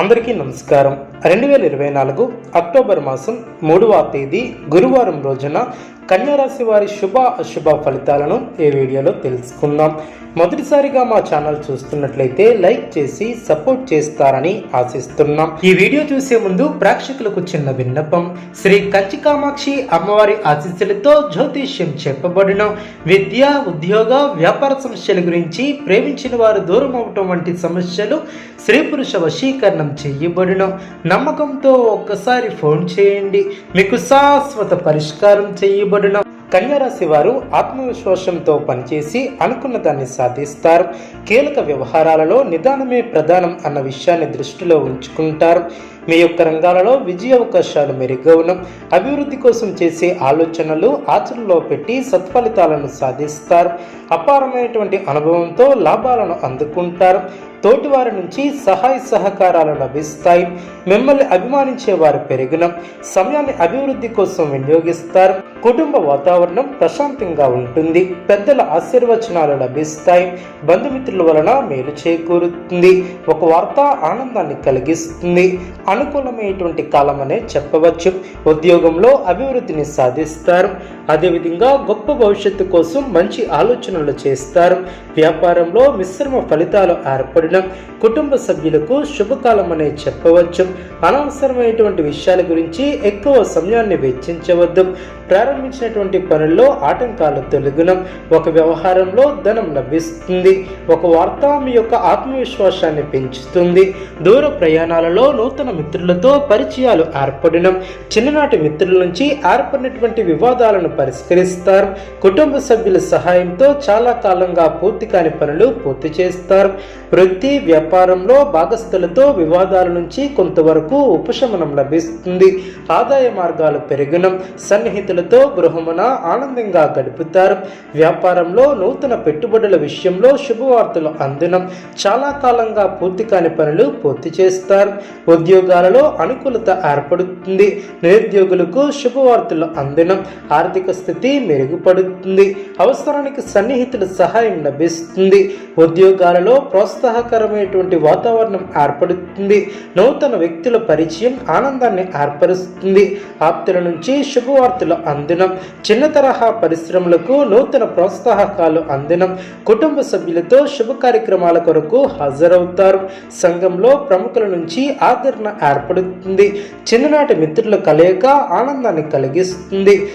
అందరికీ నమస్కారం. రెండు వేల ఇరవై నాలుగు అక్టోబర్ మాసం మూడవ తేదీ గురువారం రోజున కన్యారాశి వారి శుభ అశుభ ఫలితాలను ఈ వీడియోలో తెలుసుకుందాం. మొదటిసారిగా మా ఛానల్ చూస్తున్నట్లయితే లైక్ చేసి సపోర్ట్ చేస్తారని ఆశిస్తున్నాం. ఈ వీడియో చూసే ముందు ప్రేక్షకులకు చిన్న విన్నపం. శ్రీ కంచి కామాక్షి అమ్మవారి ఆశీస్సులతో జ్యోతిష్యం చెప్పబడిన. విద్య ఉద్యోగ వ్యాపార సమస్యల గురించి ప్రేమించిన వారు దూరం అవటం వంటి సమస్యలు స్త్రీ పురుష వశీకరణం చేయబడిన. నమ్మకంతో ఒక్కసారి ఫోన్ చేయండి. మీకు శాశ్వత పరిష్కారం చేయబడిన కన్యారాశి వారు ఆత్మవిశ్వాసంతో పనిచేసి అనుకున్న దాన్ని సాధిస్తారు. కీలక వ్యవహారాలలో నిదానమే ప్రధానం అన్న విషయాన్ని దృష్టిలో ఉంచుకుంటారు. మీ యొక్క రంగాలలో విజయ అవకాశాలు మెరుగవడం అభివృద్ధి కోసం చేసే ఆలోచనలు ఆచరణలో పెట్టి సత్ఫలితాలను సాధిస్తారు. అపారమైనటువంటి అనుభవంతో లాభాలను అందుకుంటారు. తోటివారి నుంచి సహాయ సహకారాలు లభిస్తాయి. మిమ్మల్ని అభిమానించే వారు పెరిగిన. సమయాన్ని అభివృద్ధి కోసం వినియోగిస్తారు. కుటుంబ వాతావరణం ప్రశాంతంగా ఉంటుంది. పెద్దల ఆశీర్వచనాలు లభిస్తాయి. బంధుమిత్రుల వలన మేలు చేకూరుతుంది. ఒక వార్త ఆనందాన్ని కలిగిస్తుంది. అనుకూలమైనటువంటి కాలం అనే చెప్పవచ్చు. ఉద్యోగంలో అభివృద్ధిని సాధిస్తారు. అదేవిధంగా గొప్ప భవిష్యత్తు కోసం మంచి ఆలోచనలు చేస్తారు. వ్యాపారంలో మిశ్రమ ఫలితాలు ఏర్పడడం కుటుంబ సభ్యులకు శుభకాలం అనే చెప్పవచ్చు. అనవసరమైనటువంటి విషయాల గురించి ఎక్కువ సమయాన్ని వెచ్చించవద్దు. ప్రారంభించినటువంటి పనుల్లో ఆటంకాలు తొలగిన ఒక వ్యవహారంలో ధనం లభిస్తుంది. ఒక వార్త మీ యొక్క ఆత్మవిశ్వాసాన్ని పెంచుతుంది. దూర ప్రయాణాలలో నూతన మిత్రులతో పరిచయాలు ఏర్పడడం చిన్ననాటి మిత్రుల నుంచి ఏర్పడినటువంటి వివాదాలను పరిష్కరిస్తారు. కుటుంబ సభ్యుల సహాయంతో చాలా కాలంగా పూర్తి కాని పనులు పూర్తి చేస్తారు. వృత్తి వ్యాపారంలో భాగస్థులతో వివాదాల నుంచి కొంతవరకు ఉపశమనం లభిస్తుంది. ఆదాయ మార్గాలు పెరుగునం. సన్నిహితులతో గృహమున ఆనందంగా గడుపుతారు. వ్యాపారంలో నూతన పెట్టుబడుల విషయంలో శుభవార్తలు అందనం. చాలా కాలంగా పూర్తి కాని పనులు పూర్తి చేస్తారు. ఉద్యోగాలలో అనుకూలత ఏర్పడుతుంది. నిరుద్యోగులకు శుభవార్తలు అందనం. ఆర్థిక స్థితి మెరుగుపడుతుంది. అవసరానికి సన్నిహితుల సహాయం లభిస్తుంది. ఉద్యోగాలలో ప్రోత్సాహకరమైనటువంటి వాతావరణం ఏర్పడుతుంది. నూతన వ్యక్తుల పరిచయం ఆనందాన్ని ఏర్పరుస్తుంది. ఆప్తుల నుంచి శుభవార్తలు అందినం. చిన్న తరహా పరిశ్రమలకు నూతన ప్రోత్సాహకాలు అందినం. కుటుంబ సభ్యులతో శుభ కార్యక్రమాల కొరకు హాజరవుతారు. సంఘంలో ప్రముఖుల నుంచి ఆదరణ ఏర్పడుతుంది. చిన్ననాటి మిత్రుల కలయిక ఆనందాన్ని కలిగిస్తుంది.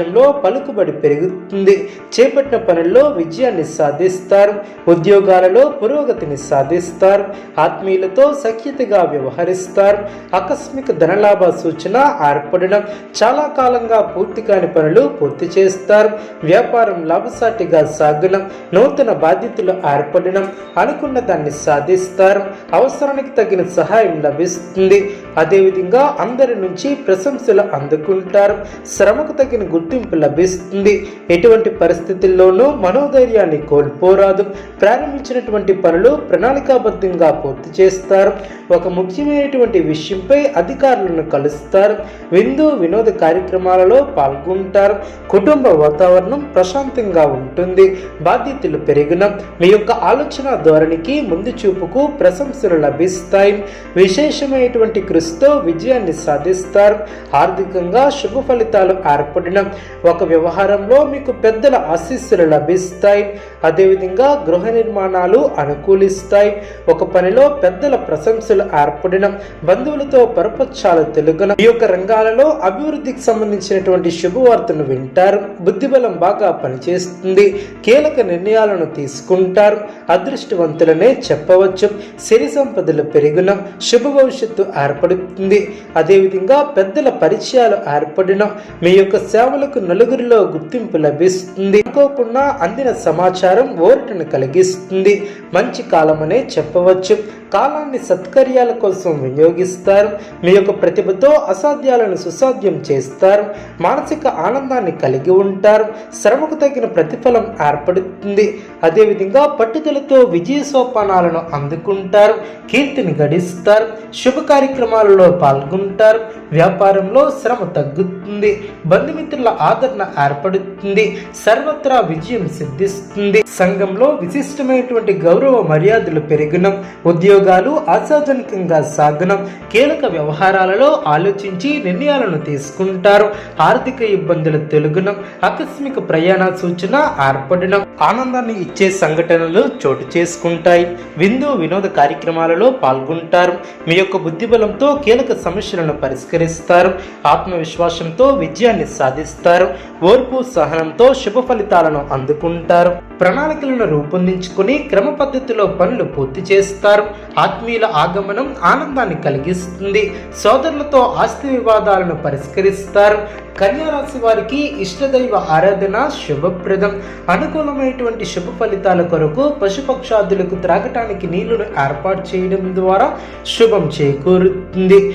సమాజంలో పలుకుబడి పెరుగుతుంది. చేపట్టిన పనుల్లో విజయాన్ని సాధిస్తారు. ఉద్యోగాలలో పురోగతిని సాధిస్తారు. ఆత్మీయులతో సఖ్యతగా వ్యవహరిస్తారు. ఆకస్మిక ధనలాభ సూచన ఏర్పడడం చాలా కాలంగా పూర్తి కాని పనులు పూర్తి చేస్తారు. వ్యాపారం లాభసాటిగా సాగడం నూతన బాధ్యతలు ఏర్పడడం అనుకున్న దాన్ని సాధిస్తారు. అవసరానికి తగిన సహాయం లభిస్తుంది. అదేవిధంగా అందరి నుంచి ప్రశంసలు అందుకుంటారు. శ్రమకు తగిన గుర్తింపు లభిస్తుంది. ఎటువంటి పరిస్థితుల్లోనూ మనోధైర్యాన్ని కోల్పోరాదు. ప్రారంభించినటువంటి పనులు ప్రణాళికాబద్ధంగా పూర్తి చేస్తారు. ఒక ముఖ్యమైనటువంటి విషయంపై అధికారులను కలుస్తారు. విందు వినోద కార్యక్రమాలలో పాల్గొంటారు. కుటుంబ వాతావరణం ప్రశాంతంగా ఉంటుంది. బాధ్యతలు పెరిగిన మీ యొక్క ఆలోచన ధోరణికి ముందు చూపుకు ప్రశంసలు లభిస్తాయి. విశేషమైనటువంటి కృషితో విజయాన్ని సాధిస్తారు. ఆర్థికంగా శుభ ఫలితాలు ఏర్పడిన ఒక వ్యవహారంలో మీకు పెద్దల ఆశీస్సులు లభిస్తాయి. అదేవిధంగా గృహ నిర్మాణాలు అనుకూలిస్తాయి. ఒక పనిలో పెద్దల ప్రశంసలు ఏర్పడిన బంధువులతో పరపక్షాలు తెలుగున ఈ యొక్క రంగాలలో అభివృద్ధికి సంబంధించినటువంటి శుభవార్తను వింటారు. బుద్ధిబలం బాగా పనిచేస్తుంది. కీలక నిర్ణయాలను తీసుకుంటారు. అదృష్టవంతులనే చెప్పవచ్చు. సిరి సంపదలు పెరిగిన శుభ భవిష్యత్తు ఏర్పడుతుంది. అదేవిధంగా పెద్దల పరిచయాలు ఏర్పడిన మీ యొక్క సేవలకు నలుగురిలో గుర్తింపు లభిస్తుంది. అనుకోకుండా అందిన సమాచారం ఓరటను కలిగిస్తుంది. మంచి కాలమనే చెప్పవచ్చు. కాలాన్ని సత్కర్యాల కోసం వినియోగిస్తారు. మీ యొక్క ప్రతిభతో అసాధ్యాలను సుసాధ్యం చేస్తారు. మానసిక ఆనందాన్ని కలిగి ఉంటారు. శ్రమకు తగిన ప్రతిఫలం ఏర్పడుతుంది. అదేవిధంగా పట్టుదలతో విజయ సోపానాలను అందుకుంటారు కీర్తిని గడిస్తారు శుభ కార్యక్రమాలలో పాల్గొంటారు వ్యాపారంలో శ్రమ తగ్గుతుంది. బంధుమిత్రుల ఆదరణ ఏర్పడుతుంది. సర్వత్రా విజయం సిద్ధిస్తుంది. సంఘంలో విశిష్టమైనటువంటి గౌరవ మర్యాదలు పెరిగినం. ఉద్యోగాలు ఆశాజనకంగా సాగనం. కీలక వ్యవహారాలలో ఆలోచించి నిర్ణయాలను తీసుకుంటారు. ఆర్థిక ఇబ్బందులు తెలుగునం. ఆకస్మిక ప్రయాణ సూచన ఏర్పడడం ఆనందాన్ని ఇచ్చే సంఘటనలు చోటు చేసుకుంటాయి. విందు వినోద కార్యక్రమాలలో పాల్గొంటారు. మీ యొక్క బుద్ధిబలంతో కీలక సమస్యలను పరిష్కరిస్తారు ఆత్మవిశ్వాసంతో విజయాన్ని సాధిస్తారు. ఓర్పు సహనంతో శుభ ఫలితాలను అందుకుంటారు. ప్రణాళికలను రూపొందించుకుని క్రమ పద్ధతిలో పనులు పూర్తి చేస్తారు. ఆత్మీయుల ఆగమనం ఆనందాన్ని కలిగిస్తుంది. సోదరులతో ఆస్తి వివాదాలను పరిష్కరిస్తారు. కన్యారాశి వారికి ఇష్టదైవ ఆరాధన శుభప్రదం. అనుకూలమైనటువంటి శుభ ఫలితాల కొరకు పశుపక్షాదులకు త్రాగటానికి నీళ్ళను ఏర్పాటు చేయడం ద్వారా శుభం చేకూరుతుంది.